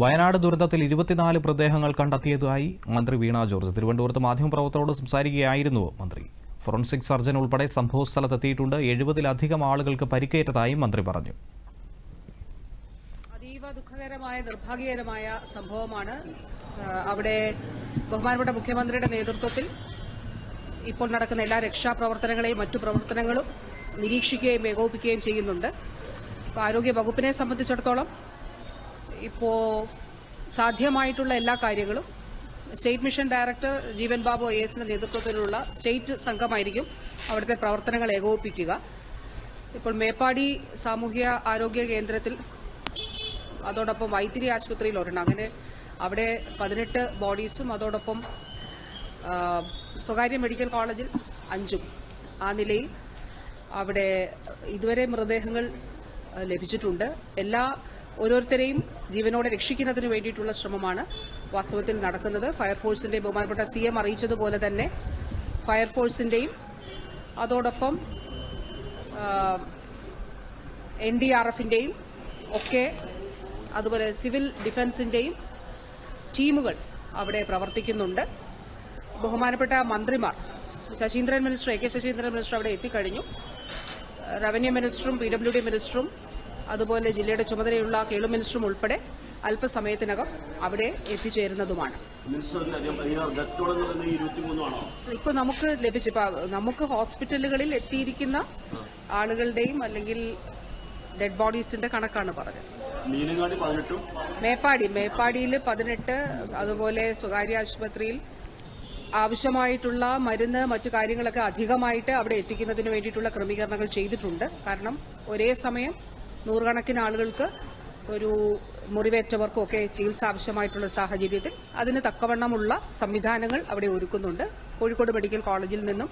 വയനാട് ദുരന്തത്തിൽ ഇരുപത്തിനാല് മൃതദേഹങ്ങൾ കണ്ടെത്തിയതായി മന്ത്രി വീണ ജോർജ്. തിരുവനന്തപുരത്ത് മാധ്യമപ്രവർത്തകരോട് സംസാരിക്കുകയായിരുന്നു മന്ത്രി. ഫോറൻസിക് സർജൻ ഉൾപ്പെടെ സംഭവസ്ഥലത്തെത്തിയിട്ടുണ്ട്. എഴുപതിലധികം ആളുകൾക്ക് പരിക്കേറ്റതായും മന്ത്രി പറഞ്ഞു. അതീവ ദുഃഖകരമായ നിർഭാഗ്യകരമായ സംഭവമാണ്. അവിടെ ബഹുമാനപ്പെട്ട മുഖ്യമന്ത്രിയുടെ നേതൃത്വത്തിൽ ഇപ്പോൾ നടക്കുന്ന എല്ലാ രക്ഷാപ്രവർത്തനങ്ങളെയും മറ്റു പ്രവർത്തനങ്ങളും നിരീക്ഷിക്കുകയും ഏകോപിക്കുകയും ചെയ്യുന്നുണ്ട്. ആരോഗ്യ വകുപ്പിനെ സംബന്ധിച്ചിടത്തോളം ഇപ്പോൾ സാധ്യമായിട്ടുള്ള എല്ലാ കാര്യങ്ങളും state mission director Jeevan Babu I എസിന്റെ നേതൃത്വത്തിലുള്ള സ്റ്റേറ്റ് സംഘമായിരിക്കും അവിടുത്തെ പ്രവർത്തനങ്ങൾ ഏകോപിപ്പിക്കുക. ഇപ്പോൾ മേപ്പാടി സാമൂഹ്യ ആരോഗ്യ കേന്ദ്രത്തിൽ അതോടൊപ്പം വൈത്തിരി ആശുപത്രിയിൽ ഒരെണ്ണം. അങ്ങനെ അവിടെ പതിനെട്ട് ബോഡീസും അതോടൊപ്പം സ്വകാര്യ മെഡിക്കൽ കോളേജിൽ അഞ്ചും. ആ നിലയിൽ അവിടെ ഇതുവരെ മൃതദേഹങ്ങൾ ലഭിച്ചിട്ടുണ്ട്. എല്ലാ ഓരോരുത്തരെയും ജീവനോടെ രക്ഷിക്കുന്നതിന് വേണ്ടിയിട്ടുള്ള ശ്രമമാണ് വാസ്തവത്തിൽ നടക്കുന്നത്. ഫയർഫോഴ്സിന്റെ ബഹുമാനപ്പെട്ട സി എം അറിയിച്ചതുപോലെ തന്നെ ഫയർഫോഴ്സിന്റെയും അതോടൊപ്പം എൻ ഡി ആർ എഫിന്റെയും ഒക്കെ അതുപോലെ സിവിൽ ഡിഫൻസിന്റെയും ടീമുകൾ അവിടെ പ്രവർത്തിക്കുന്നുണ്ട്. ബഹുമാനപ്പെട്ട മന്ത്രിമാർ Saseendran minister A K Saseendran minister അവിടെ എത്തിക്കഴിഞ്ഞു. റവന്യൂ മിനിസ്റ്ററും പി ഡബ്ല്യു ഡി മിനിസ്റ്ററും അതുപോലെ ജില്ലയുടെ ചുമതലയുള്ള കേളു മിനിസ്റ്ററും ഉൾപ്പെടെ അല്പസമയത്തിനകം അവിടെ എത്തിച്ചേരുന്നതുമാണ്. ഇപ്പൊ നമുക്ക് ലഭിച്ച നമുക്ക് ഹോസ്പിറ്റലുകളിൽ എത്തിയിരിക്കുന്ന ആളുകളുടെയും അല്ലെങ്കിൽ ഡെഡ് ബോഡീസിന്റെ കണക്കാണ് പറഞ്ഞത്. മേപ്പാടി മേപ്പാടിയിൽ പതിനെട്ട് അതുപോലെ സ്വകാര്യ ആശുപത്രിയിൽ ആവശ്യമായിട്ടുള്ള മരുന്ന് മറ്റു കാര്യങ്ങളൊക്കെ അധികമായിട്ട് അവിടെ എത്തിക്കുന്നതിന് വേണ്ടിയിട്ടുള്ള ക്രമീകരണങ്ങൾ ചെയ്തിട്ടുണ്ട്. കാരണം ഒരേ സമയം നൂറുകണക്കിന് ആളുകൾക്ക് ഒരു മുറിവേറ്റവർക്കും ഒക്കെ ചികിത്സ ആവശ്യമായിട്ടുള്ള സാഹചര്യത്തിൽ അതിന് തക്കവണ്ണമുള്ള സംവിധാനങ്ങൾ അവിടെ ഒരുക്കുന്നുണ്ട്. കോഴിക്കോട് മെഡിക്കൽ കോളേജിൽ നിന്നും